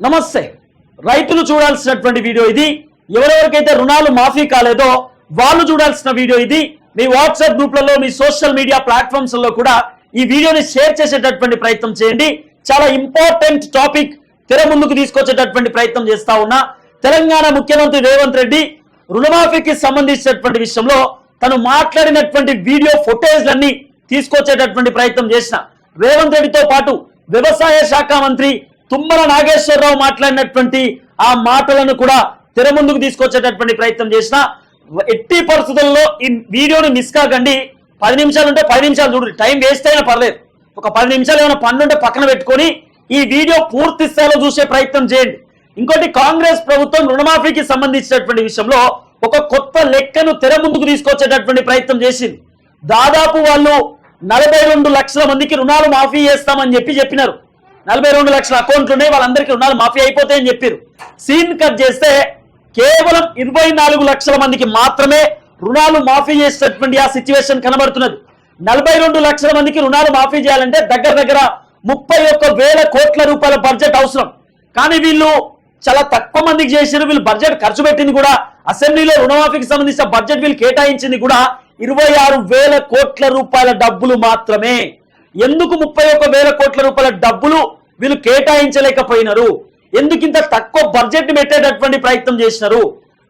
నమస్తే. రైతులు చూడాల్సినటువంటి వీడియో ఇది. ఎవరెవరికైతే రుణాలు మాఫీ కాలేదో వాళ్ళు చూడాల్సిన వీడియో ఇది. మీ వాట్సాప్ గ్రూప్లలో మీ సోషల్ మీడియా ప్లాట్ఫామ్స్లో కూడా ఈ వీడియోని షేర్ చేసేటటువంటి ప్రయత్నం చేయండి. చాలా ఇంపార్టెంట్ టాపిక్ తెర ముందుకు తీసుకొచ్చేటటువంటి ప్రయత్నం చేస్తా ఉన్నా. తెలంగాణ ముఖ్యమంత్రి రేవంత్ రెడ్డి రుణమాఫీకి సంబంధించినటువంటి విషయంలో తను మాట్లాడినటువంటి వీడియో ఫుటేజ్లన్నీ తీసుకొచ్చేటటువంటి ప్రయత్నం చేసిన. రేవంత్ రెడ్డితో పాటు వ్యవసాయ శాఖ మంత్రి తుమ్మల నాగేశ్వరరావు మాట్లాడినటువంటి ఆ మాటలను కూడా తెర ముందుకు తీసుకొచ్చేటటువంటి ప్రయత్నం చేసిన ఎట్టి పరిస్థితుల్లో ఈ వీడియోని మిస్ కాకండి. పది నిమిషాలు ఉంటే పది నిమిషాలు చూడండి టైం వేస్ట్ అయినా పర్లేదు. ఒక పది నిమిషాలు ఏమైనా పన్ను ఉంటే పక్కన పెట్టుకొని ఈ వీడియో పూర్తి స్థాయిలో చూసే ప్రయత్నం చేయండి. ఇంకోటి కాంగ్రెస్ ప్రభుత్వం రుణమాఫీకి సంబంధించినటువంటి విషయంలో ఒక కొత్త లెక్కను తెర ముందుకు తీసుకొచ్చేటటువంటి ప్రయత్నం చేసింది. దాదాపు వాళ్ళు నలభై రెండు లక్షల మందికి రుణాలు మాఫీ చేస్తామని చెప్పి చెప్పినారు. నలభై రెండు లక్షల అకౌంట్లు ఉన్నాయి వాళ్ళందరికీ రుణాలు మాఫీ అయిపోతాయని చెప్పారు సీన్ కట్ చేస్తే కేవలం ఇరవై నాలుగు లక్షల మందికి మాత్రమే రుణాలు మాఫీ చేసేటటువంటి ఆ సిచ్యువేషన్ కనబడుతున్నది. నలభై రెండు లక్షల మందికి రుణాలు మాఫీ చేయాలంటే దగ్గర దగ్గర ముప్పై ఒక్క వేల కోట్ల రూపాయల బడ్జెట్ అవసరం. కానీ వీళ్ళు చాలా తక్కువ మందికి చేసారు వీళ్ళు బడ్జెట్ ఖర్చు పెట్టింది కూడా. అసెంబ్లీలో రుణమాఫీకి సంబంధించిన బడ్జెట్ వీళ్ళు కేటాయించింది కూడా ఇరవై ఆరు వేల కోట్ల రూపాయల డబ్బులు మాత్రమే. ఎందుకు ముప్పై ఒక్క వేల కోట్ల రూపాయల డబ్బులు వీళ్ళు కేటాయించలేకపోయినారు. ఎందుకు ఇంత తక్కువ బడ్జెట్ పెట్టేటటువంటి ప్రయత్నం చేసినారు?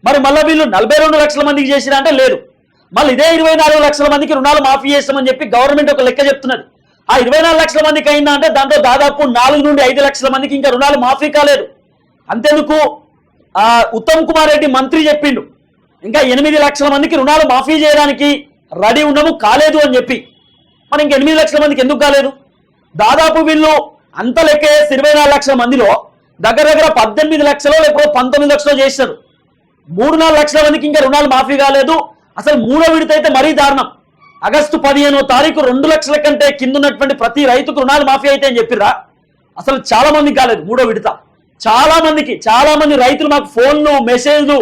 మరి మళ్ళీ వీళ్ళు నలభై రెండు లక్షల మందికి చేసినా అంటే లేదు. మళ్ళీ ఇదే ఇరవై నాలుగు లక్షల మందికి రుణాలు మాఫీ చేస్తామని చెప్పి గవర్నమెంట్ ఒక లెక్క చెప్తున్నది. ఆ ఇరవై నాలుగు లక్షల మందికి అయిందా అంటే దాంట్లో దాదాపు నాలుగు నుండి ఐదు లక్షల మందికి ఇంకా రుణాలు మాఫీ కాలేదు. అంతేందుకు ఆ, ఉత్తమ్ కుమార్ రెడ్డి మంత్రి చెప్పిండు. ఇంకా ఎనిమిది లక్షల మందికి రుణాలు మాఫీ చేయడానికి రెడీ ఉండము కాలేదు అని చెప్పి. మరి ఇంక ఎనిమిది లక్షల మందికి ఎందుకు కాలేదు? దాదాపు వీళ్ళు అంత లెక్కే ఇరవై నాలుగు లక్షల మందిలో దగ్గర దగ్గర పద్దెనిమిది లక్షలు లేకపోతే పంతొమ్మిది లక్షలు చేశారు. మూడు నాలుగు లక్షల మందికి ఇంకా రుణాలు మాఫీ కాలేదు. అసలు మూడో విడత అయితే మరీ దారుణం. ఆగస్టు పదిహేనో తారీఖు రెండు లక్షల కంటే కింద ఉన్నటువంటి ప్రతి రైతుకు రుణాలు మాఫీ అయితే అని చెప్పిర్రా? అసలు చాలా మందికి కాలేదు మూడో విడత. చాలా మందికి చాలా మంది రైతులు మాకు ఫోన్లు మెసేజ్లు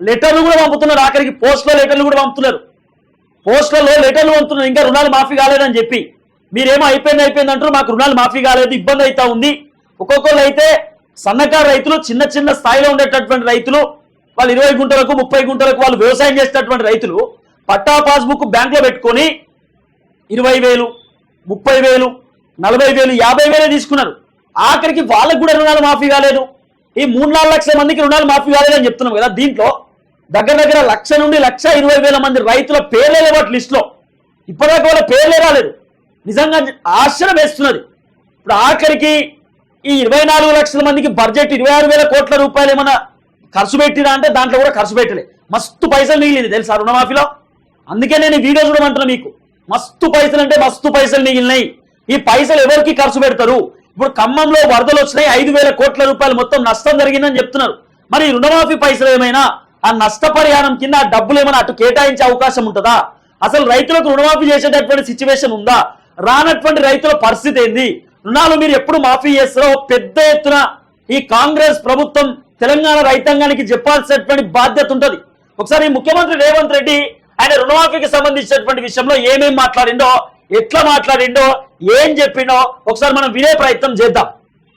లెటర్లు కూడా పంపుతున్నారు. ఆఖరికి పోస్ట్లో లెటర్లు కూడా పంపుతున్నారు. పోస్టులలో లెటర్లు పంపుతున్నారు. ఇంకా రుణాలు మాఫీ కాలేదని చెప్పి. మీరేమో అయిపోయింది అయిపోయింది అంటారు. మాకు రుణాలు మాఫీ కాలేదు ఇబ్బంది అవుతా ఉంది. ఒక్కొక్కరు అయితే సన్నకారు రైతులు చిన్న చిన్న స్థాయిలో ఉండేటటువంటి రైతులు వాళ్ళు ఇరవై గుంటలకు ముప్పై గుంటలకు వాళ్ళు వ్యవసాయం చేసేటటువంటి రైతులు పట్టా పాస్బుక్ బ్యాంకులో పెట్టుకొని ఇరవై వేలు ముప్పై వేలు నలభై వేలు యాభై వేలే తీసుకున్నారు. ఆఖరికి వాళ్ళకు కూడా రుణాలు మాఫీ కాలేదు. ఈ మూడు నాలుగు లక్షల మందికి రుణాలు మాఫీ కాలేదని చెప్తున్నాం కదా దీంట్లో. దగ్గర దగ్గర లక్ష నుండి లక్ష ఇరవై వేల మంది రైతుల పేర్లే లేవట్ లిస్టులో. ఇప్పటిదాకా వాళ్ళ పేర్లే రాలేదు. నిజంగా ఆశ్చర్యం వేస్తున్నది. ఇప్పుడు ఆఖరికి ఈ ఇరవై నాలుగు లక్షల మందికి బడ్జెట్ ఇరవై ఆరు వేల కోట్ల రూపాయలు ఏమన్నా ఖర్చు పెట్టినా అంటే దాంట్లో కూడా ఖర్చు పెట్టలే. మస్తు పైసలు మిగిలింది. తెలుసా రుణమాఫీలో? అందుకే నేను వీడియో చూడమంటున్నా మీకు. మస్తు పైసలు అంటే మస్తు పైసలు మిగిలినాయి. ఈ పైసలు ఎవరికి ఖర్చు పెడతారు? ఇప్పుడు ఖమ్మంలో వరదలు వచ్చినాయి ఐదు వేల కోట్ల రూపాయలు మొత్తం నష్టం జరిగిందని చెప్తున్నారు. మరి రుణమాఫీ పైసలు ఏమైనా ఆ నష్టపరిహారం కింద ఆ డబ్బులు ఏమైనా అటు కేటాయించే అవకాశం ఉంటుందా? అసలు రైతులకు రుణమాఫీ చేసేటటువంటి సిచ్యువేషన్ ఉందా? రానటువంటి రైతుల పరిస్థితి ఏంది? రుణాలు మీరు ఎప్పుడు మాఫీ చేస్తారో పెద్ద ఎత్తున ఈ కాంగ్రెస్ ప్రభుత్వం తెలంగాణ రైతాంగానికి చెప్పాల్సినటువంటి బాధ్యత ఉంటది. ఒకసారి ముఖ్యమంత్రి రేవంత్ రెడ్డి ఆయన రుణమాఫీకి సంబంధించినటువంటి విషయంలో ఏమేమి మాట్లాడిండో ఎట్లా మాట్లాడిండో ఏం చెప్పిండో ఒకసారి మనం వినే ప్రయత్నం చేద్దాం.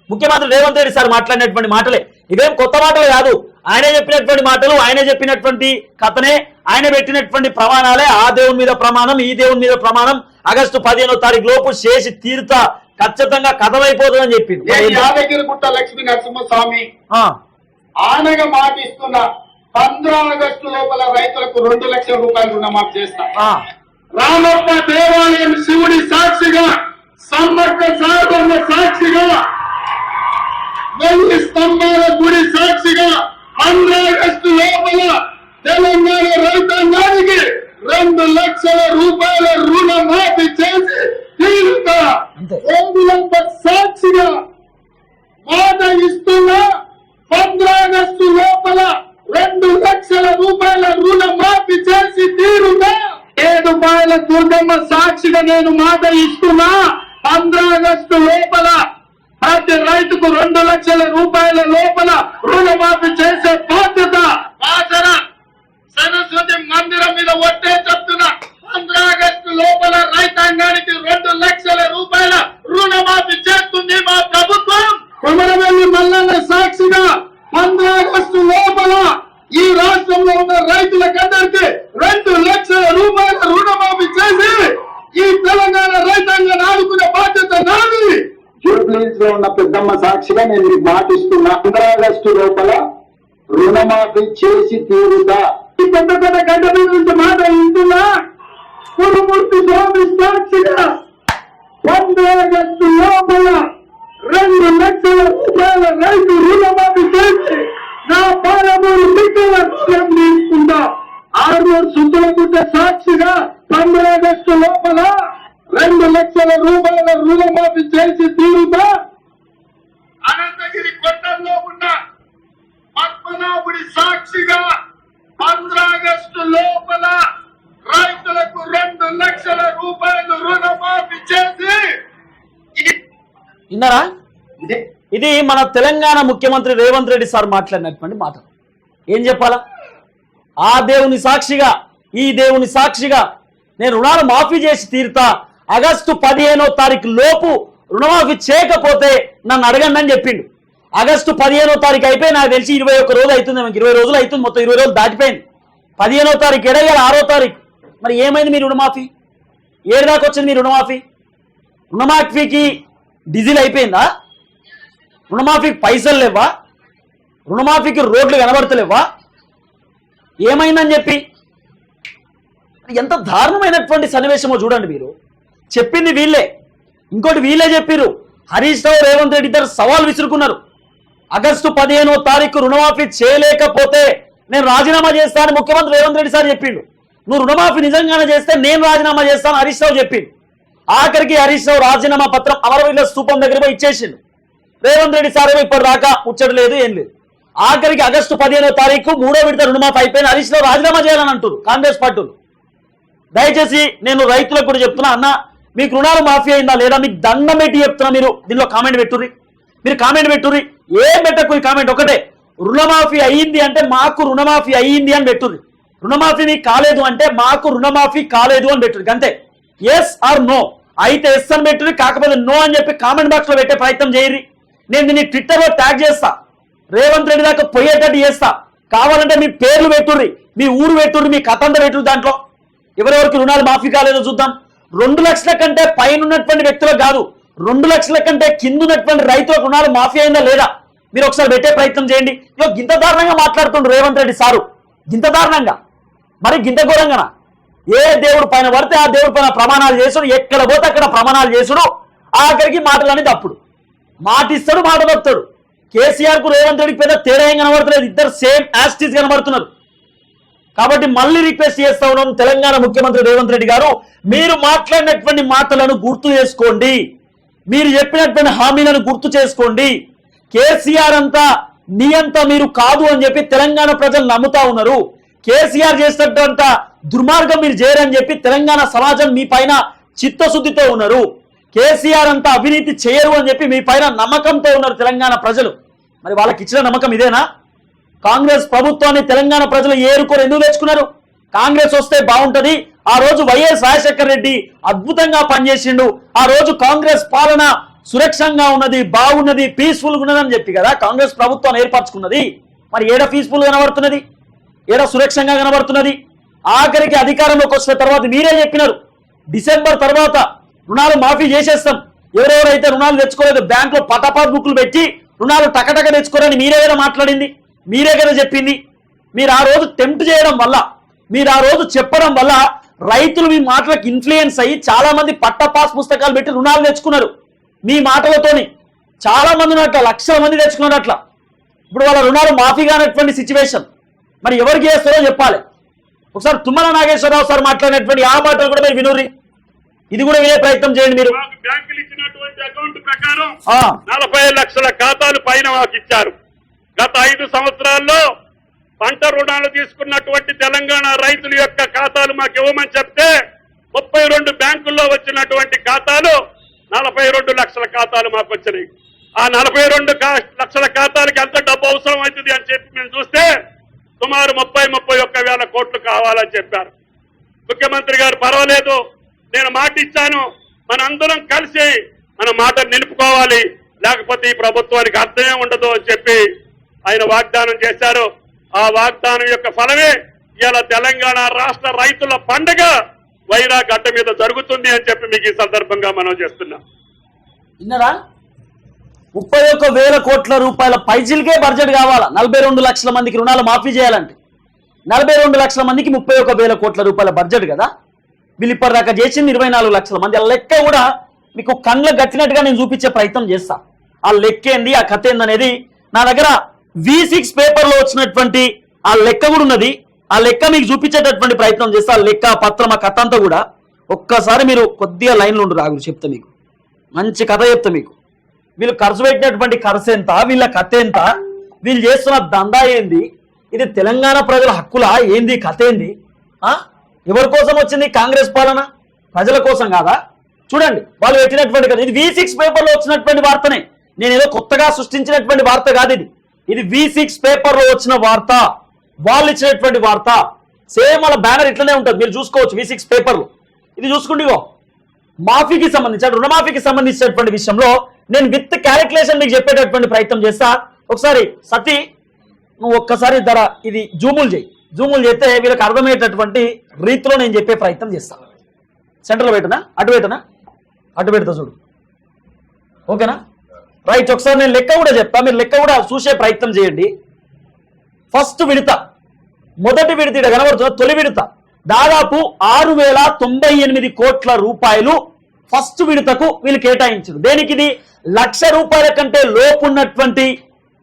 ముఖ్యమంత్రి రేవంత్ రెడ్డి సార్ మాట్లాడినటువంటి మాటలే. ఇవేం కొత్త మాటలు కాదు. ఆయనే చెప్పినటువంటి మాటలు ఆయనే చెప్పినటువంటి కథనే ఆయన పెట్టినటువంటి ప్రమాణాలే. ఆ దేవుని మీద ప్రమాణం ఈ దేవుని మీద ప్రమాణం. ఆగస్టు పదిహేనో తారీఖు లోపు చేసి తీరుతా ఖచ్చితంగా కథమైపోతుందని చెప్పింది. నేను యాదగిరిగుట్ట లక్ష్మీ నరసింహస్వామి ఆనగా మాటిస్తున్న పంద్రా ఆగస్టు లోపల రైతులకు రెండు లక్షల రూపాయలు రుణమాఫీ చేస్తా. రామప్ప దేవాలయం శివుడి సాక్షిగా సమ్మక్క సాగర్ల సాక్షిగా వెయ్యి స్తంభాల గుడి సాక్షిగా పంద్రా ఆగస్టు లోపల తెలంగాణ రైతాంగానికి రెండు లక్షల రూపాయల రుణమాఫీ చేసి తీరుతా. అంతే. ఓబులంబ సాక్షిగా మాట ఇస్తున్నా పంద్రాగస్టు లోపల రెండు లక్షల రూపాయల రుణ మాఫీ చేసి తీరుగా ఏడు బాయల దుర్గమ్మ సాక్షిగా నేను మాట ఇస్తున్నా. పంద్రాగస్టు లోపల ప్రతి రైతుకు రెండు లక్షల రూపాయల లోపల రుణమాఫీ చేసే బాధ్యత బాసర సరస్వతి మందిరం మీద ఒట్టే చెప్తున్నా పంద్రా ఆగస్టు లోపల రైతాంగానికి రెండు లక్షల రూపాయల రుణమాఫీ చేస్తుంది మా ప్రభుత్వం. కొమరవెల్లి మల్లన్న సాక్షిగా పంద్రా ఆగస్టు లోపల ఈ రాష్ట్రంలో ఉన్న రైతులకందరికీ రెండు లక్షల రూపాయల రుణమాఫీ చేసి ఈ తెలంగాణ రైతాంగాన్ని ఆదుకునే బాధ్యత నాది. ఉన్న పెద్దమ్మ సాక్షిగా నేను మాటిస్తున్నా. పంద్రా ఆగస్టు లోపల రుణమాఫీ చేసి తీరుదా ఈ పెద్ద పెద్ద గడ్డ మీద నుంచి మాట వింటున్నా. కురుమూర్తి స్వామి సాక్షిగా పంద్రా ఆగస్టు లోపల రెండు లక్షల రూపాయల రైతు రుణమాఫీ చేసి నా పాలమూరు బిడ్డల రుణం తీసుకుంటా. ఆర్మూరు సుందరగుట్ట సాక్షిగా పంద్ర ఆగస్టు లోపల రెండు లక్షల రూపాయల రుణమాఫీ చేసి తీరుతా. అనంతగిరి కొండల్లో ఉన్న పద్మనాభుడి సాక్షిగా ఆగస్టు లోపల రైతులకు రెండు లక్షల రూపాయలు రుణమాఫీ చేసి విన్నారా? ఇదే. ఇది మన తెలంగాణ ముఖ్యమంత్రి రేవంత్ రెడ్డి సార్ మాట్లాడినటువంటి మాట ఏం చెప్పాలా? ఆ దేవుని సాక్షిగా ఈ దేవుని సాక్షిగా నేను రుణాలు మాఫీ చేసి తీరుతా. ఆగస్టు పదిహేనో తారీఖు లోపు రుణమాఫీ చేయకపోతే నన్ను అడగండి అని చెప్పిండు. ఆగస్టు పదిహేనో తారీఖు అయిపోయి నాకు తెలిసి ఇరవై ఒక్క రోజు అవుతుంది మనకి ఇరవై రోజులు అవుతుంది మొత్తం ఇరవై రోజులు దాటిపోయింది. పదిహేనో తారీఖు ఎడగాలి ఆరో తారీఖు. మరి ఏమైంది మీ రుణమాఫీ? ఏడు దాకా వచ్చింది మీ రుణమాఫీ? రుణమాఫీకి డీజిల్ అయిపోయిందా? రుణమాఫీకి పైసలు లేవా? రుణమాఫీకి రోడ్లు కనబడతలేవా? ఏమైందని చెప్పి? ఎంత దారుణమైనటువంటి సన్నివేశమో చూడండి మీరు. చెప్పింది వీళ్ళే. ఇంకోటి వీళ్ళే చెప్పారు హరీష్ రావు రేవంత్ రెడ్డి ఇద్దరు సవాల్ విసురుకున్నారు. ఆగస్టు పదిహేనో తారీఖు రుణమాఫీ చేయలేకపోతే నేను రాజీనామా చేస్తానని ముఖ్యమంత్రి రేవంత్ రెడ్డి సార్ చెప్పిండు. నువ్వు రుణమాఫీ నిజంగానే చేస్తే నేను రాజీనామా చేస్తాను హరీష్ రావు చెప్పిండు. ఆఖరికి హరీష్ రావు రాజీనామా పత్రం అమరవీరుల స్థూపం దగ్గర పోయి ఇచ్చేసిండు. రేవంత్ రెడ్డి సార్ ఇప్పటిదాకా ఉచ్చడం లేదు ఏం లేదు. ఆఖరికి ఆగస్టు పదిహేనో తారీఖు మూడో విడత రుణమాఫీ అయిపోయిన హరీష్ రావు రాజీనామా చేయాలని అంటున్నారు కాంగ్రెస్ పార్టీలు. దయచేసి నేను రైతులకు కూడా చెప్తున్నా అన్న మీకు రుణాలు మాఫీ అయిందా లేదా మీకు దండం పెట్టి చెప్తున్నా మీరు దీనిలో కామెంట్ పెట్టుర్రి. మీరు కామెంట్ పెట్టుర్రి. ఏం పెట్టకు ఈ కామెంట్ ఒకటే. రుణమాఫీ అయ్యింది అంటే మాకు రుణమాఫీ అయ్యింది అని పెట్టుర్రి. రుణమాఫీ మీకు కాలేదు అంటే మాకు రుణమాఫీ కాలేదు అని పెట్టుర్రి. అంతే ఎస్ ఆర్ నో అయితే ఎస్ అని పెట్టుర్రి కాకపోతే నో అని చెప్పి కామెంట్ బాక్స్లో పెట్టే ప్రయత్నం చేయరి నేను దీన్ని ట్విట్టర్లో ట్యాగ్ చేస్తా. రేవంత్ రెడ్డి దాకా పోయేటట్టు చేస్తా. కావాలంటే మీ పేర్లు పెట్టుర్రి మీ ఊరు పెట్టుర్రి మీ కథ అంతా పెట్టుర్రి దాంట్లో. ఎవరెవరికి రుణాలు మాఫీ కాలేదో చూద్దాం. రెండు లక్షల కంటే పైన ఉన్నటువంటి వ్యక్తులకు కాదు రెండు లక్షల కంటే కింద ఉన్నటువంటి రుణాలు మాఫీ అయిందా లేదా? మీరు ఒకసారి పెట్టే ప్రయత్నం చేయండి. ఇగో గింత దారుణంగా మాట్లాడుతుండ్రు రేవంత్ రెడ్డి సారు. గింత దారుణంగా. మరి గింత ఘోరంగానా? ఏ దేవుడు పైన పడితే ఆ దేవుడి పైన ప్రమాణాలు చేసుడు ఎక్కడ పోతే అక్కడ ప్రమాణాలు చేసుడు ఆఖరికి మాటలని అప్పుడు మాట ఇస్తాడు మాట తప్పుతాడు కేసీఆర్కు రేవంత్ రెడ్డికి పెద్ద తేడా ఏం కనబడతలేదు. ఇద్దరు సేమ్ యాస్టీస్ కనబడుతున్నారు. కాబట్టి మళ్ళీ రిక్వెస్ట్ చేస్తా ఉన్నాం తెలంగాణ ముఖ్యమంత్రి రేవంత్ రెడ్డి గారు. మీరు మాట్లాడినటువంటి మాటలను గుర్తు చేసుకోండి. మీరు చెప్పినటువంటి హామీలను గుర్తు చేసుకోండి. కేసీఆర్ అంతా మీ అంతా మీరు కాదు అని చెప్పి తెలంగాణ ప్రజలు నమ్ముతా ఉన్నారు. కేసీఆర్ చేసినటువంటి దుర్మార్గం మీరు చేయరని చెప్పి తెలంగాణ సమాజం మీ పైన చిత్తశుద్ధితో ఉన్నారు. కేసీఆర్ అంతా అవినీతి చేయరు అని చెప్పి మీ పైన నమ్మకంతో ఉన్నారు తెలంగాణ ప్రజలు. మరి వాళ్ళకి ఇచ్చిన నమ్మకం ఇదేనా? కాంగ్రెస్ ప్రభుత్వాన్ని తెలంగాణ ప్రజలు ఏరుకోరు ఎందుకు తెచ్చుకున్నారు కాంగ్రెస్ వస్తే బాగుంటుంది ఆ రోజు వైఎస్ రాజశేఖర రెడ్డి అద్భుతంగా పనిచేసిండు. ఆ రోజు కాంగ్రెస్ పాలన సురక్షంగా ఉన్నది బాగున్నది పీస్ఫుల్ ఉన్నదని చెప్పి కదా కాంగ్రెస్ ప్రభుత్వం ఏర్పరచుకున్నది. మరి ఏడ పీస్ఫుల్ కనబడుతున్నది? ఏడ సురక్షంగా కనబడుతున్నది? ఆఖరికి అధికారంలోకి వచ్చిన తర్వాత మీరే చెప్పినారు. డిసెంబర్ తర్వాత రుణాలు మాఫీ చేసేస్తాం. ఎవరెవరైతే రుణాలు తెచ్చుకోలేదు బ్యాంకులో పటాపాట్ బుక్లు పెట్టి రుణాలు టకటక తెచ్చుకోరని మీరే కదా మాట్లాడింది. మీరే కదా చెప్పింది. మీరు ఆ రోజు టెంప్ట్ చేయడం వల్ల మీరు ఆ రోజు చెప్పడం వల్ల రైతులు మీ మాటలకు ఇన్ఫ్లుయెన్స్ అయ్యి చాలా మంది పట్ట పాస్ పుస్తకాలు పెట్టి రుణాలు తెచ్చుకున్నారు. మీ మాటలతోని చాలా మంది ఉన్నట్ల లక్షల మంది తెచ్చుకున్నారు అట్లా. ఇప్పుడు వాళ్ళ రుణాలు మాఫీ కానటువంటి సిచ్యువేషన్ మరి ఎవరికి చేస్తారో చెప్పాలి. ఒకసారి తుమ్మల నాగేశ్వరరావు సార్ మాట్లాడినటువంటి ఆ మాటలు కూడా మీరు వినుర్రి ఇది కూడా వినే ప్రయత్నం చేయండి మీరు. బ్యాంకులు ఇచ్చినటువంటి అకౌంట్ ప్రకారం నలభై లక్షల ఖాతాలు పైన మాకు ఇచ్చారు. గత ఐదు సంవత్సరాల్లో పంట రుణాలు తీసుకున్నటువంటి తెలంగాణ రైతుల యొక్క ఖాతాలు మాకు ఇవ్వమని చెప్తే ముప్పై రెండు బ్యాంకుల్లో వచ్చినటువంటి ఖాతాలు నలభై రెండు లక్షల ఖాతాలు మాకు వచ్చినాయి. ఆ నలభై రెండు లక్షల ఖాతాలకి ఎంత డబ్బు అవసరం అవుతుంది అని చెప్పి మేము చూస్తే సుమారు ముప్పై ముప్పై ఒక్క వేల కోట్లు కావాలని చెప్పారు. ముఖ్యమంత్రి గారు పర్వాలేదు నేను మాట ఇచ్చాను. మనందరం కలిసి మన మాట నిలుపుకోవాలి. లేకపోతే ఈ ప్రభుత్వానికి అర్థమే ఉండదు అని చెప్పి ఆయన వాగ్దానం చేశారు. ఆ వాగ్దానం యొక్క ఫలమే ఇలా తెలంగాణ రాష్ట్ర రైతుల పండగ వైరా గడ్డ మీద జరుగుతుంది అని చెప్పి మీకు ఈ సందర్భంగా మనం చేస్తున్నాం. విన్నారా? ముప్పై ఒక్క వేల కోట్ల రూపాయల పైజిల్కే బడ్జెట్ కావాలా? నలభై రెండు లక్షల మందికి రుణాలు మాఫీ చేయాలంటే. నలభై రెండు లక్షల మందికి ముప్పై ఒక్క వేల కోట్ల రూపాయల బడ్జెట్ కదా? వీళ్ళు ఇప్పటిదాకా చేసింది ఇరవై నాలుగు లక్షల మంది. ఆ లెక్క కూడా మీకు కళ్ళకు గట్టినట్టుగా నేను చూపించే ప్రయత్నం చేస్తా. ఆ లెక్క ఏంది? ఆ కథ ఏందనేది నా దగ్గర వి సిక్స్ పేపర్లో వచ్చినటువంటి ఆ లెక్క కూడా ఉన్నది. ఆ లెక్క మీకు చూపించేటటువంటి ప్రయత్నం చేస్తా ఆ లెక్క పత్రం ఆ కథ అంతా కూడా ఒక్కసారి మీరు కొద్దిగా లైన్లో ఉండు రాగురు చెప్తా మీకు. మంచి కథ చెప్తా మీకు. వీళ్ళు ఖర్చు పెట్టినటువంటి ఖర్చు ఎంత? వీళ్ళ కథ ఎంత? వీళ్ళు చేస్తున్న దందా ఏంది? ఇది తెలంగాణ ప్రజల హక్కులా? ఏంది కథ ఏంది? ఎవరి కోసం వచ్చింది? కాంగ్రెస్ పాలన? ప్రజల కోసం కాదా? చూడండి వాళ్ళు పెట్టినటువంటి కదా ఇది వి సిక్స్ పేపర్లో వచ్చినటువంటి వార్తనే. నేను ఏదో కొత్తగా సృష్టించినటువంటి వార్త కాదు ఇది. ఇది వి సిక్స్ పేపర్లో వచ్చిన వార్త. వాళ్ళు ఇచ్చినటువంటి వార్త. సేమ్ వాళ్ళ బ్యానర్ ఇట్లనే ఉంటుంది. మీరు చూసుకోవచ్చు వి సిక్స్ పేపర్లు ఇది చూసుకోండి మాఫీకి సంబంధించి రుణమాఫీకి సంబంధించినటువంటి విషయంలో నేను విత్ క్యాలిక్యులేషన్ మీకు చెప్పేటటువంటి ప్రయత్నం చేస్తా. ఒకసారి సతీ నువ్వు ఒక్కసారి ధర ఇది జూములు చేయి. జూములు చేస్తే వీళ్ళకి అర్థమయ్యేటటువంటి రీతిలో నేను చెప్పే ప్రయత్నం చేస్తా. సెంటర్లో పెట్టనా? అటు పెట్టనా? అటు పెడతా చూడు. ఓకేనా? రైట్ ఒకసారి నేను లెక్క కూడా చెప్తా మీరు లెక్క కూడా చూసే ప్రయత్నం చేయండి. ఫస్ట్ విడత మొదటి విడత ఇక్కడ కనబడుతున్న తొలి విడత. దాదాపు ఆరు వేల తొంభై ఎనిమిది కోట్ల రూపాయలు ఫస్ట్ విడతకు వీళ్ళు కేటాయించారు. దేనికి ఇది? లక్ష రూపాయల కంటే లోపు ఉన్నటువంటి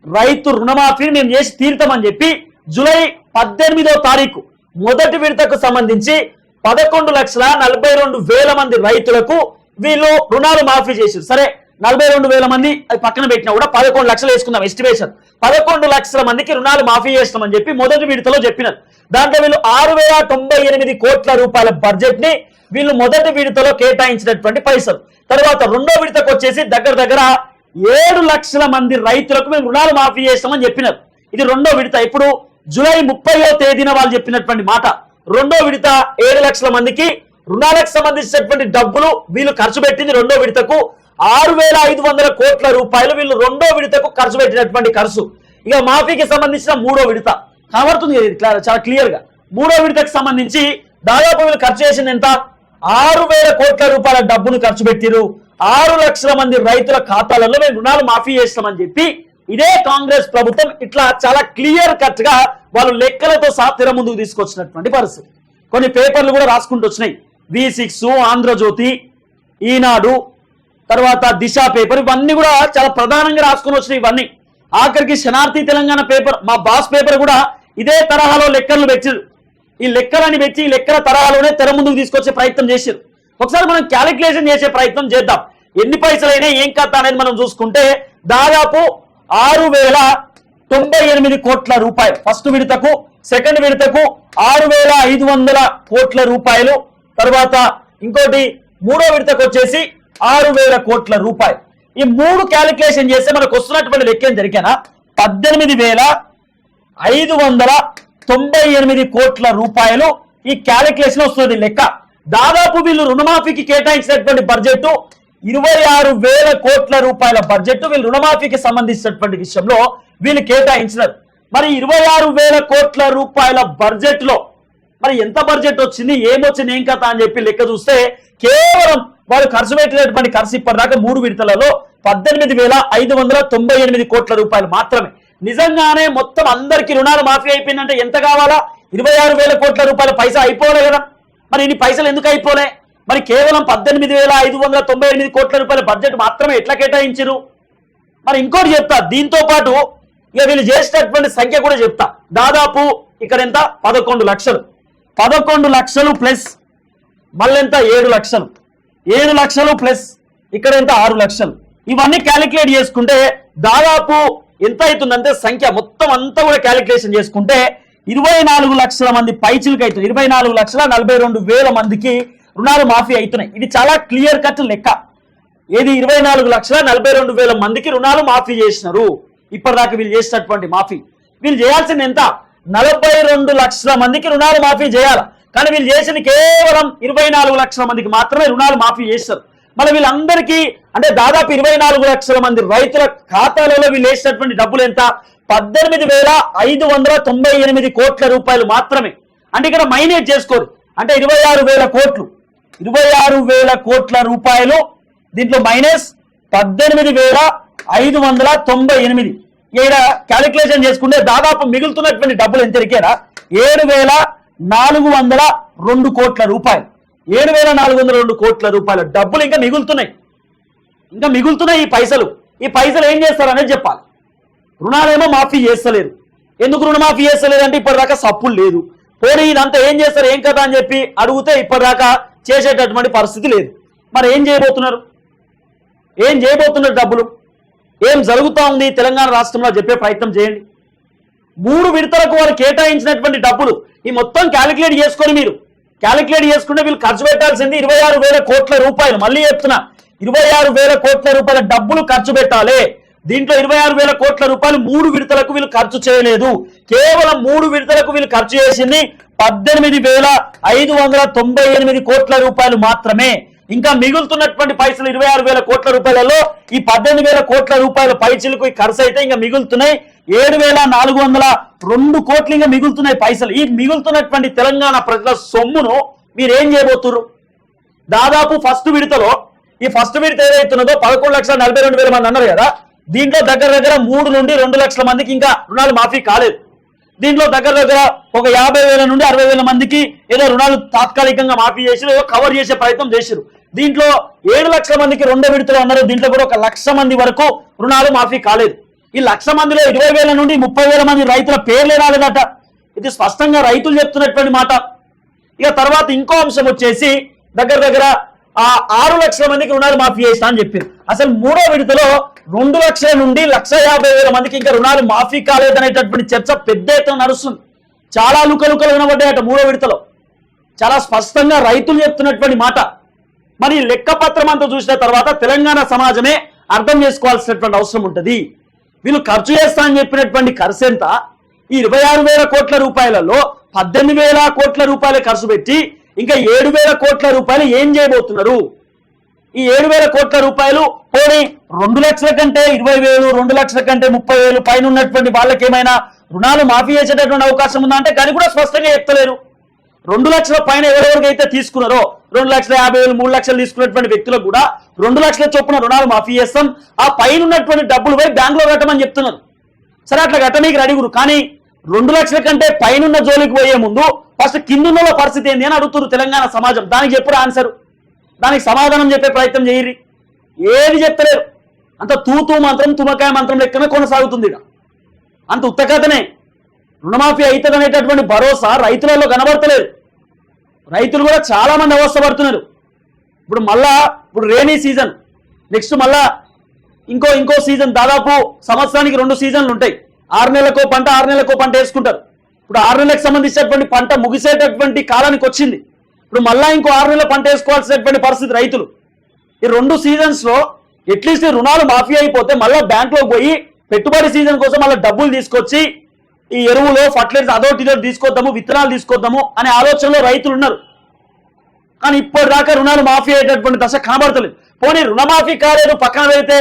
రైతు రుణమాఫీని మేము చేసి తీరుతామని చెప్పి జూలై పద్దెనిమిదో తారీఖు మొదటి విడతకు సంబంధించి పదకొండు లక్షల నలభై రెండు వేల మంది రైతులకు వీళ్ళు రుణాలు మాఫీ చేశారు. సరే నలభై రెండు వేల మంది అది పక్కన పెట్టినా కూడా పదకొండు లక్షలు వేసుకుందాం ఎస్టిమేషన్ పదకొండు లక్షల మందికి రుణాలు మాఫీ చేస్తామని చెప్పి మొదటి విడతలో చెప్పినారు. దాంట్లో వీళ్ళు ఆరు వేల తొంభై ఎనిమిది కోట్ల రూపాయల బడ్జెట్ని వీళ్ళు మొదటి విడతలో కేటాయించినటువంటి పైసలు. తర్వాత రెండో విడతకు వచ్చేసి దగ్గర దగ్గర ఏడు లక్షల మంది రైతులకు మేము రుణాలు మాఫీ చేస్తామని చెప్పినారు. ఇది రెండో విడత. ఇప్పుడు జూలై ముప్పయో తేదీన వాళ్ళు చెప్పినటువంటి మాట. రెండో విడత ఏడు లక్షల మందికి రుణాలకు సంబంధించినటువంటి డబ్బులు వీళ్ళు ఖర్చు పెట్టింది రెండో విడతకు ఆరు వేల ఐదు వందల కోట్ల రూపాయలు వీళ్ళు రెండో విడతకు ఖర్చు పెట్టినటువంటి ఖర్చు. ఇక మాఫీకి సంబంధించిన మూడో విడత. కనబడుతుంది చాలా క్లియర్గా. మూడో విడతకు సంబంధించి దాదాపు వీళ్ళు ఖర్చు చేసింది ఎంత? ఆరు వేల కోట్ల రూపాయల డబ్బును ఖర్చు పెట్టిరు. ఆరు లక్షల మంది రైతుల ఖాతాలలో మేము రుణాలు మాఫీ చేస్తామని చెప్పి ఇదే కాంగ్రెస్ ప్రభుత్వం ఇట్లా చాలా క్లియర్ కట్గా వాళ్ళు లెక్కలతో సహా ముందుకు తీసుకొచ్చినటువంటి పరిస్థితి. కొన్ని పేపర్లు కూడా రాసుకుంటూ వచ్చినాయి. వి సిక్స్ ఆంధ్రజ్యోతి ఈనాడు తర్వాత దిశ పేపర్ ఇవన్నీ కూడా చాలా ప్రధానంగా రాసుకొని వచ్చినాయి ఇవన్నీ. ఆఖరికి శనార్థి తెలంగాణ పేపర్ మా బాస్ పేపర్ కూడా ఇదే తరహాలో లెక్కలు పెట్టారు. ఈ లెక్కలని పెట్టి ఈ లెక్కల తరహాలోనే తెర ముందుకు తీసుకొచ్చే ప్రయత్నం చేశారు ఒకసారి మనం క్యాలిక్యులేషన్ చేసే ప్రయత్నం చేద్దాం. ఎన్ని పైసలైనా ఏం కథ అనేది మనం చూసుకుంటే దాదాపు ఆరు వేల తొంభై ఎనిమిది కోట్ల రూపాయలు. ఫస్ట్ విడతకు సెకండ్ విడతకు ఆరు వేల ఐదు వందల కోట్ల రూపాయలు. తర్వాత ఇంకోటి మూడో విడతకు వచ్చేసి ఆరు వేల కోట్ల రూపాయలు. ఈ మూడు క్యాలిక్యులేషన్ చేస్తే మనకు వస్తున్నటువంటి లెక్కేం జరిగేనా? పద్దెనిమిది వేల ఐదు వందల తొంభై ఎనిమిది కోట్ల రూపాయలు ఈ క్యాలిక్యులేషన్ వస్తుంది లెక్క. దాదాపు వీళ్ళు రుణమాఫీకి కేటాయించినటువంటి బడ్జెట్ ఇరవై ఆరు వేల కోట్ల రూపాయల బడ్జెట్ వీళ్ళు రుణమాఫీకి సంబంధించినటువంటి విషయంలో వీళ్ళు కేటాయించినారు. మరి ఇరవై ఆరు వేల కోట్ల రూపాయల బడ్జెట్లో మరి ఎంత బడ్జెట్ వచ్చింది ఏమొచ్చింది ఏం కథ అని చెప్పి లెక్క చూస్తే కేవలం వారు ఖర్చు పెట్టినటువంటి ఖర్చు ఇప్పటిదాకా మూడు విడతలలో పద్దెనిమిది వేల ఐదు వందల తొంభై ఎనిమిది కోట్ల రూపాయలు మాత్రమే. నిజంగానే మొత్తం అందరికీ రుణాలు మాఫీ అయిపోయిందంటే ఎంత కావాలా? ఇరవై ఆరు వేల కోట్ల రూపాయల పైసా అయిపోలే కదా. మరి ఇన్ని పైసలు ఎందుకు అయిపోలే? మరి కేవలం పద్దెనిమిది వేల ఐదు వందల తొంభై ఎనిమిది కోట్ల రూపాయల బడ్జెట్ మాత్రమే ఎట్లా కేటాయించారు మరి ఇంకోటి చెప్తా దీంతో పాటు ఇక వీళ్ళు చేసినటువంటి సంఖ్య కూడా చెప్తా. దాదాపు ఇక్కడ ఎంత? పదకొండు లక్షలు. పదకొండు లక్షలు ప్లస్ మళ్ళెంత? ఏడు లక్షలు. ఏడు లక్షలు ప్లస్ ఇక్కడ ఎంత? ఆరు లక్షలు. ఇవన్నీ క్యాలిక్యులేట్ చేసుకుంటే దాదాపు ఎంత అవుతుందంటే సంఖ్య మొత్తం అంతా కూడా క్యాలిక్యులేషన్ చేసుకుంటే ఇరవై నాలుగు లక్షల మంది పైచిలకు అవుతుంది ఇరవై నాలుగు లక్షల నలభై రెండు వేల మందికి రుణాలు మాఫీ అవుతున్నాయి. ఇది చాలా క్లియర్ కట్ లెక్క. ఏది ఇరవై నాలుగు లక్షల నలభై రెండు వేల మందికి రుణాలు మాఫీ చేసినారు. ఇప్పటిదాకా వీళ్ళు చేసినటువంటి మాఫీ. వీళ్ళు చేయాల్సింది ఎంత? నలభై రెండు లక్షల మందికి రుణాలు మాఫీ చేయాలి. కానీ వీళ్ళు చేసిన కేవలం ఇరవై నాలుగు లక్షల మందికి మాత్రమే రుణాలు మాఫీ చేస్తారు. మరి వీళ్ళందరికీ అంటే దాదాపు ఇరవై నాలుగు లక్షల మంది రైతుల ఖాతాలలో వీళ్ళు వేసినటువంటి డబ్బులు ఎంత? పద్దెనిమిది వేల ఐదు వందల తొంభై ఎనిమిది కోట్ల రూపాయలు మాత్రమే. అంటే ఇక్కడ మైనేట్ చేసుకోరు. అంటే ఇరవై ఆరు వేల కోట్లు. ఇరవై ఆరు వేల కోట్ల రూపాయలు దీంట్లో మైనస్ పద్దెనిమిది వేల ఐదు వందల తొంభై ఎనిమిది. ఈడ క్యాలిక్యులేషన్ చేసుకుంటే దాదాపు మిగులుతున్నటువంటి డబ్బులు ఎంత ఏడు వేల నాలుగు వందల రెండు కోట్ల రూపాయలు. ఏడు వేల నాలుగు వందల రెండు కోట్ల రూపాయల. డబ్బులు ఇంకా మిగులుతున్నాయి. ఇంకా మిగులుతున్నాయి ఈ పైసలు. ఈ పైసలు ఏం చేస్తారనేది చెప్పాలి. రుణాలేమో మాఫీ చేస్తలేరు. ఎందుకు రుణమాఫీ చేస్తలేరు అంటే ఇప్పటిదాకా సప్పులు లేదు. పోనీ ఇదంతా ఏం చేస్తారు? ఏం కదా అని చెప్పి అడిగితే ఇప్పటిదాకా చేసేటటువంటి పరిస్థితి లేదు. మరి ఏం చేయబోతున్నారు? ఏం చేయబోతున్నారు డబ్బులు? ఏం జరుగుతూ ఉంది తెలంగాణ రాష్ట్రంలో చెప్పే ప్రయత్నం చేయండి. మూడు విడతలకు వారు కేటాయించినటువంటి డబ్బులు ఈ మొత్తం క్యాలిక్యులేట్ చేసుకొని మీరు క్యాలిక్యులేట్ చేసుకుంటే వీళ్ళు ఖర్చు పెట్టాల్సింది ఇరవై ఆరు వేల కోట్ల రూపాయలు. మళ్ళీ చెప్తున్నా ఇరవై ఆరు వేల కోట్ల రూపాయల డబ్బులు ఖర్చు పెట్టాలి. దీంట్లో ఇరవై ఆరు వేల కోట్ల రూపాయలు మూడు విడతలకు వీళ్ళు ఖర్చు చేయలేదు. కేవలం మూడు విడతలకు వీళ్ళు ఖర్చు చేసింది పద్దెనిమిది వేల ఐదు వందల తొంభై ఎనిమిది కోట్ల రూపాయలు మాత్రమే. ఇంకా మిగులుతున్నటువంటి పైసలు ఇరవై ఆరు వేల కోట్ల రూపాయలలో ఈ పద్దెనిమిది వేల కోట్ల రూపాయల పైసలకు ఈ ఖర్చు అయితే ఇంకా మిగులుతున్నాయి. ఏడు వేల నాలుగు వందల రెండు కోట్లు ఇంకా మిగులుతున్నాయి పైసలు. ఈ మిగులుతున్నటువంటి తెలంగాణ ప్రజల సొమ్మును మీరేం చేయబోతున్నారు దాదాపు ఫస్ట్ విడతలో ఈ ఫస్ట్ విడత ఏదైతున్నదో పదకొండు లక్షల నలభై రెండు వేల మంది అన్నారు కదా దీంట్లో దగ్గర దగ్గర మూడు నుండి రెండు లక్షల మందికి ఇంకా రుణాలు మాఫీ కాలేదు. దీంట్లో దగ్గర దగ్గర ఒక యాభై వేల నుండి అరవై వేల మందికి ఏదో రుణాలు తాత్కాలికంగా మాఫీ చేసి ఏదో కవర్ చేసే ప్రయత్నం చేశారు దీంట్లో ఏడు లక్షల మందికి రెండో విడతలు అన్నారు దీంట్లో కూడా ఒక లక్ష మంది వరకు రుణాలు మాఫీ కాలేదు. ఈ లక్ష మందిలో ఇరవై వేల నుండి ముప్పై వేల మంది రైతుల పేర్లే రాలేదట. ఇది స్పష్టంగా రైతులు చెప్తున్నటువంటి మాట. ఇక తర్వాత ఇంకో అంశం వచ్చేసి దగ్గర దగ్గర ఆ ఆరు లక్షల మందికి రుణాలు మాఫీ చేస్తా అని చెప్పింది. అసలు మూడో విడతలో రెండు లక్షల నుండి లక్ష యాభై వేల మందికి ఇంకా రుణాలు మాఫీ కాలేదనేటటువంటి చర్చ పెద్ద ఎత్తున నడుస్తుంది. చాలా లుకలుకలు వినబడ్డాయట మూడో విడతలో. చాలా స్పష్టంగా రైతులు చెప్తున్నటువంటి మాట. మరి లెక్కపత్రం అంతా చూసిన తర్వాత తెలంగాణ సమాజమే అర్థం చేసుకోవాల్సినటువంటి అవసరం ఉంటుంది. వీళ్ళు ఖర్చు చేస్తా అని చెప్పినటువంటి ఖర్చు ఎంత? ఈ ఇరవై ఆరు వేల కోట్ల రూపాయలలో పద్దెనిమిది వేల కోట్ల రూపాయలు ఖర్చు పెట్టి ఇంకా ఏడు వేల కోట్ల రూపాయలు ఏం చేయబోతున్నారు? ఈ ఏడు వేల కోట్ల రూపాయలు పోనీ రెండు లక్షల కంటే ఇరవై వేలు రెండు లక్షల కంటే ముప్పై వేలు పైన ఉన్నటువంటి వాళ్ళకి ఏమైనా రుణాలు మాఫీ చేసేటటువంటి అవకాశం ఉందా అంటే దాన్ని కూడా స్పష్టంగా చెప్తలేరు. రెండు లక్షల పైన ఎవరెవరికైతే తీసుకున్నారో రెండు లక్షల యాభై వేలు మూడు లక్షలు తీసుకున్నటువంటి వ్యక్తులకు కూడా రెండు లక్షల చొప్పున రుణాలు మాఫీ చేస్తాం. ఆ పైన ఉన్నటువంటి డబ్బులు పోయి బ్యాంకులో కట్టమని చెప్తున్నారు. సరే అట్లా కట్టమీకి అడుగురు కానీ రెండు లక్షల కంటే పైనున్న జోలికి పోయే ముందు ఫస్ట్ కిందున్న పరిస్థితి ఏంది అని అడుగుతున్నారు తెలంగాణ సమాజం. దానికి చెప్పురా ఆన్సర్? దానికి సమాధానం చెప్పే ప్రయత్నం చేయరు ఏది చెప్తలేరు. అంత తూతూ మంత్రం తుమకాయ మంత్రం లెక్కన కొనసాగుతుంది అంత ఉత్తకథనే రుణమాఫీ అవుతుంది అనేటటువంటి భరోసా రైతులలో కనబడతలేదు. రైతులు కూడా చాలా మంది అవస్థపడుతున్నారు. ఇప్పుడు మళ్ళా ఇప్పుడు రేనీ సీజన్. నెక్స్ట్ మళ్ళా ఇంకో ఇంకో సీజన్. దాదాపు సంవత్సరానికి రెండు సీజన్లు ఉంటాయి. ఆరు నెలలకో పంట ఆరు నెలలకో పంట వేసుకుంటారు. ఇప్పుడు ఆరు నెలలకు సంబంధించినటువంటి పంట ముగిసేటటువంటి కాలానికి వచ్చింది. ఇప్పుడు మళ్ళా ఇంకో ఆరు నెలల పంట వేసుకోవాల్సినటువంటి పరిస్థితి రైతులు. ఈ రెండు సీజన్స్లో అట్లీస్ట్ రుణాలు మాఫీ అయిపోతే మళ్ళీ బ్యాంకులో పోయి పెట్టుబడి సీజన్ కోసం మళ్ళీ డబ్బులు తీసుకొచ్చి ఈ ఎరువులు ఫర్టిలైజర్ అదొకటి తీసుకొద్దాము విత్తనాలు తీసుకొద్దాము అనే ఆలోచనలో రైతులు ఉన్నారు. కానీ ఇప్పటిదాకా రుణాలు మాఫీ అయ్యేటటువంటి దశ కనబడతలేదు. పోనీ రుణమాఫీ కాలేదు పక్కన పెడితే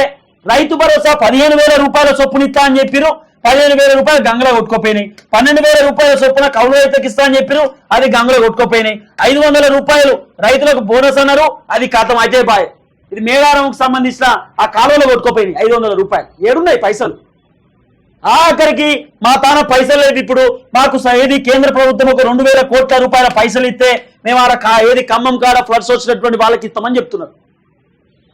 రైతు భరోసా పదిహేను వేల రూపాయల చొప్పున ఇస్తా అని చెప్పిరు పదిహేను వేల రూపాయలు గంగలో కొట్టుకోపోయినాయి. పన్నెండు వేల రూపాయల చొప్పున కౌలు రైతులకు ఇస్తా అని చెప్పిరు అది గంగలో కొట్టుకోపోయినాయి. ఐదు వందల రూపాయలు రైతులకు బోనస్ అన్నారు అది కథం అయితే బాయ్. ఇది మేడారంకు సంబంధించిన ఆ కాలువలో కొట్టుకోపోయినాయి ఐదు వందల రూపాయలు. ఏడున్నాయి పైసలు. ఆఖరికి మా తాన పైసలు లేదు ఇప్పుడు? మాకు స- ఏది కేంద్ర ప్రభుత్వం ఒక రెండు వేల కోట్ల రూపాయల పైసలు ఇస్తే మేము ఆడ ఏది ఖమ్మం కాడ ఫ్లడ్స్ వచ్చినటువంటి వాళ్ళకి ఇస్తామని చెప్తున్నారు.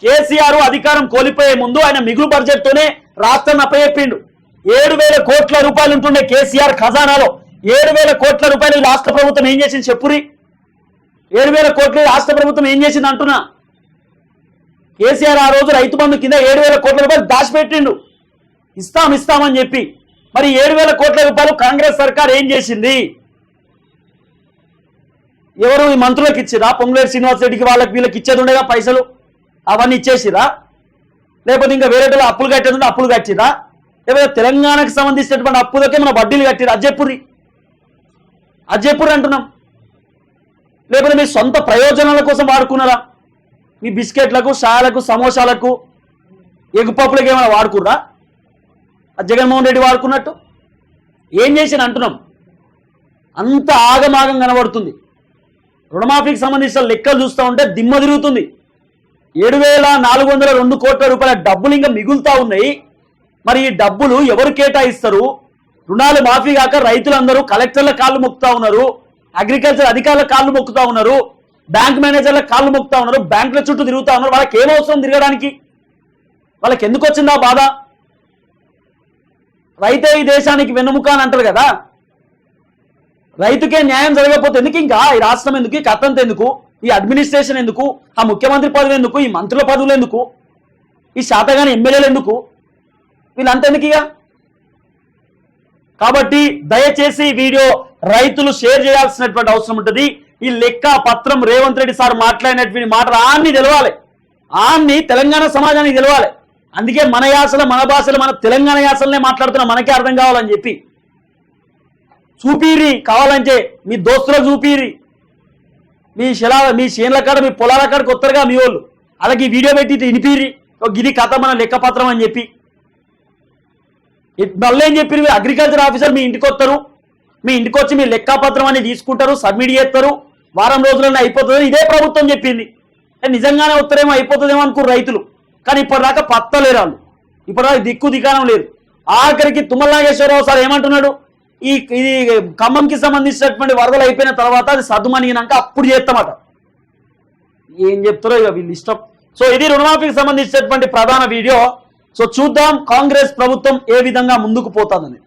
కేసీఆర్ అధికారం కోల్పోయే ముందు ఆయన మిగులు బడ్జెట్ తోనే రాష్ట్రాన్ని అప్పచెప్పిండు. ఏడు వేల కోట్ల రూపాయలు ఉంటుండే కేసీఆర్ ఖజానాలో. ఏడు వేల కోట్ల రూపాయలు రాష్ట్ర ప్రభుత్వం ఏం చేసింది చెప్పురి? ఏడు వేల కోట్లు రాష్ట్ర ప్రభుత్వం ఏం చేసింది అంటున్నా? కేసీఆర్ ఆ రోజు రైతు బంధు కింద ఏడు వేల కోట్ల రూపాయలు దాచిపెట్టిండు. ఇస్తాం ఇస్తామని చెప్పి. మరి ఏడు వేల కోట్ల రూపాయలు కాంగ్రెస్ సర్కార్ ఏం చేసింది? ఎవరు ఈ మంత్రులకు ఇచ్చిరా? పొంగులేరు శ్రీనివాస్ రెడ్డికి వాళ్ళకి వీళ్ళకి ఇచ్చేది ఉండేదా పైసలు? అవన్నీ ఇచ్చేసిరా? లేకపోతే ఇంకా వేరే వాళ్ళు అప్పులు కట్టేది ఉంటే అప్పులు కట్టిరా? లేకపోతే తెలంగాణకు సంబంధించినటువంటి అప్పులకే మన వడ్డీలు కట్టిరా? అజ్జెప్పురి అజ్జెప్పురి అంటున్నాం. లేకపోతే మీ సొంత ప్రయోజనాల కోసం వాడుకున్నారా? మీ బిస్కెట్లకు షాలకు సమోసాలకు ఎగుపప్పులకు ఏమైనా వాడుకుర్రా? జగన్మోహన్ రెడ్డి వాడుకున్నట్టు? ఏం చేసిన అంటున్నాం? అంత ఆగమాగం కనబడుతుంది. రుణమాఫీకి సంబంధించిన లెక్కలు చూస్తూ ఉంటే దిమ్మ తిరుగుతుంది. ఏడు వేల నాలుగు వందల రెండు కోట్ల రూపాయల డబ్బులు ఇంకా మిగులుతూ ఉన్నాయి. మరి ఈ డబ్బులు ఎవరు కేటాయిస్తారు? రుణాలు మాఫీ కాక రైతులందరూ కలెక్టర్ల కాళ్ళు మొక్కుతా ఉన్నారు. అగ్రికల్చర్ అధికారుల కాళ్ళు మొక్కుతా ఉన్నారు. బ్యాంక్ మేనేజర్ల కాళ్ళు మొక్కుతా ఉన్నారు. బ్యాంకుల చుట్టూ తిరుగుతా ఉన్నారు. వాళ్ళకి ఏం అవసరం తిరగడానికి? వాళ్ళకి ఎందుకు వచ్చిందా బాధ? రైతే ఈ దేశానికి వెన్నుముక అని అంటారు కదా? రైతుకే న్యాయం జరగకపోతే ఎందుకు ఇంకా? ఈ రాష్ట్రం ఎందుకు? ఈ కథంత ఎందుకు? ఈ అడ్మినిస్ట్రేషన్ ఎందుకు? ఆ ముఖ్యమంత్రి పదవి ఎందుకు? ఈ మంత్రుల పదవులు ఎందుకు? ఈ శాతగాని ఎమ్మెల్యేలు ఎందుకు? వీళ్ళంతెందుకు ఇక? కాబట్టి దయచేసి ఈ వీడియో రైతులు షేర్ చేయాల్సినటువంటి అవసరం ఉంటుంది. ఈ లెక్క పత్రం రేవంత్ రెడ్డి సార్ మాట్లాడినటువంటి మాటలు ఆన్ని తెలవాలి. ఆన్ని తెలంగాణ సమాజానికి తెలవాలి. అందుకే మన యాసలు మన భాషలు మన తెలంగాణ యాసలనే మాట్లాడుతున్నా మనకే అర్థం కావాలని చెప్పి. చూపిరి కావాలంటే మీ దోస్తులకు చూపిరి మీ శిలా మీ చేనుల కాడ మీ పొలాల కాడ కొత్తగా మీ వాళ్ళు. అలాగే ఈ వీడియో పెట్టి వినిపిరి ఇది కథ మన లెక్కపత్రం అని చెప్పి. మళ్ళీ ఏం చెప్పి అగ్రికల్చర్ ఆఫీసర్ మీ ఇంటికి వస్తారు. మీ ఇంటికి వచ్చి మీ లెక్కపత్రం అని తీసుకుంటారు సబ్మిట్ చేస్తారు. వారం రోజులనే అయిపోతుంది. ఇదే ప్రభుత్వం చెప్పింది. నిజంగానే ఉత్తరేమో అయిపోతుందేమో అనుకున్నారు రైతులు. కానీ ఇప్పటిదాకా పత్తలేరు వాళ్ళు. ఇప్పటిదాకా దిక్కు దికానం లేదు. ఆఖరికి తుమ్మలనాగేశ్వరరావు సార్ ఏమంటున్నాడు? ఈ ఇది ఖమ్మంకి సంబంధించినటువంటి వరదలు అయిపోయిన తర్వాత అది సద్దుమణిగినాక అప్పుడు చేస్తామట. ఏం చెప్తారో ఇక వీళ్ళు ఇష్టం. సో ఇది రుణమాఫీకి సంబంధించినటువంటి ప్రధాన వీడియో. సో చూద్దాం కాంగ్రెస్ ప్రభుత్వం ఏ విధంగా ముందుకు పోతుందని